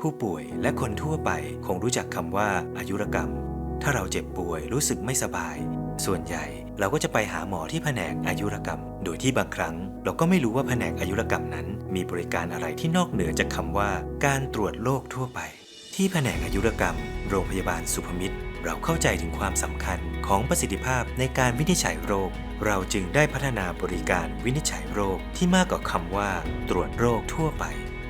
ผู้ป่วยและคนทั่วไปคงรู้จักคำว่าอายุรกรรม ถ้าเราเจ็บป่วยรู้สึกไม่สบาย ส่วนใหญ่เราก็จะไปหาหมอที่แผนกอายุรกรรม โดยที่บางครั้ง เราก็ไม่รู้ว่าแผนกอายุรกรรมนั้น มีบริการอะไรที่นอกเหนือจากคำว่า การตรวจโรคทั่วไป ที่แผนกอายุรกรรม โรงพยาบาลสุภมิตร เราเข้าใจถึงความสำคัญของประสิทธิภาพในการวินิจฉัยโรค เราจึงได้พัฒนาบริการวินิจฉัยโรคที่มากกว่าคำว่า ตรวจโรคทั่วไป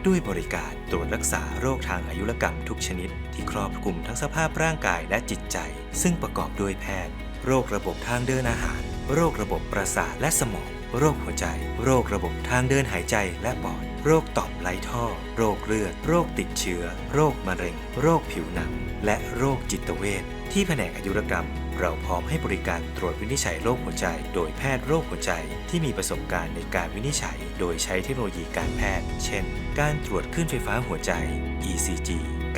ด้วยบริการตรวจรักษาโรคทางอายุรกรรมทุกชนิด ที่ครอบคลุมทั้งสภาพร่างกายและจิตใจ ซึ่งประกอบด้วยแพทย์ โรคระบบทางเดินอาหาร โรคระบบประสาทและสมอง โรคหัวใจ โรคระบบทางเดินหายใจและปอด โรคต่อมไรท่อ โรคเลือด โรคติดเชื้อ โรคมะเร็ง โรคผิวหนัง และโรคจิตเวชที่แผนกอายุรกรรม เราพร้อมให้บริการตรวจวินิจฉัยโรคหัวใจ โดยแพทย์โรคหัวใจ ที่มีประสบการณ์ในการวินิจฉัย โดยใช้เทคโนโลยีการแพทย์ เช่น การตรวจคลื่นไฟฟ้าหัวใจ ECG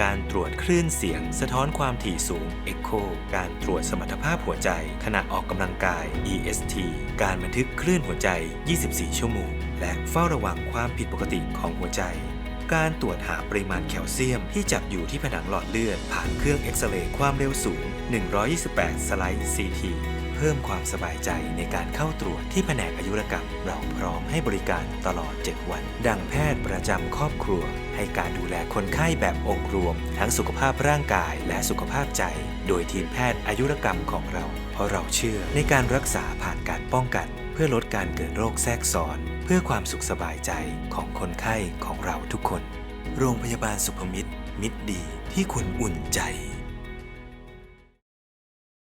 การตรวจคลื่นเสียง สะท้อนความถี่สูง Echo การตรวจสมรรถภาพหัวใจ ขณะออกกำลังกาย EST การบันทึกคลื่นหัวใจ 24 ชั่วโมง และเฝ้าระวังความผิดปกติของหัวใจ การตรวจหาปริมาณแคลเซียมที่จับอยู่ที่ผนังหลอดเลือด ผ่านเครื่องเอ็กซเรย์ความเร็วสูง 128 สไลด์ CT เพิ่มความสบายใจในการเข้าตรวจที่แผนกอายุรกรรม เราพร้อมให้บริการตลอด 7 วัน ดังแพทย์ประจำครอบครัว ให้การดูแลคนไข้แบบองค์รวม ทั้งสุขภาพร่างกายและสุขภาพใจ โดยทีมแพทย์อายุรกรรมของเรา เพราะเราเชื่อในการรักษาผ่านการป้องกัน เพื่อลดการเกิดโรคแทรกซ้อน เพื่อความสุขสบายใจของคนไข้ของเราทุกคน โรงพยาบาลสุภมิตรมิตรดีที่คุณอุ่นใจ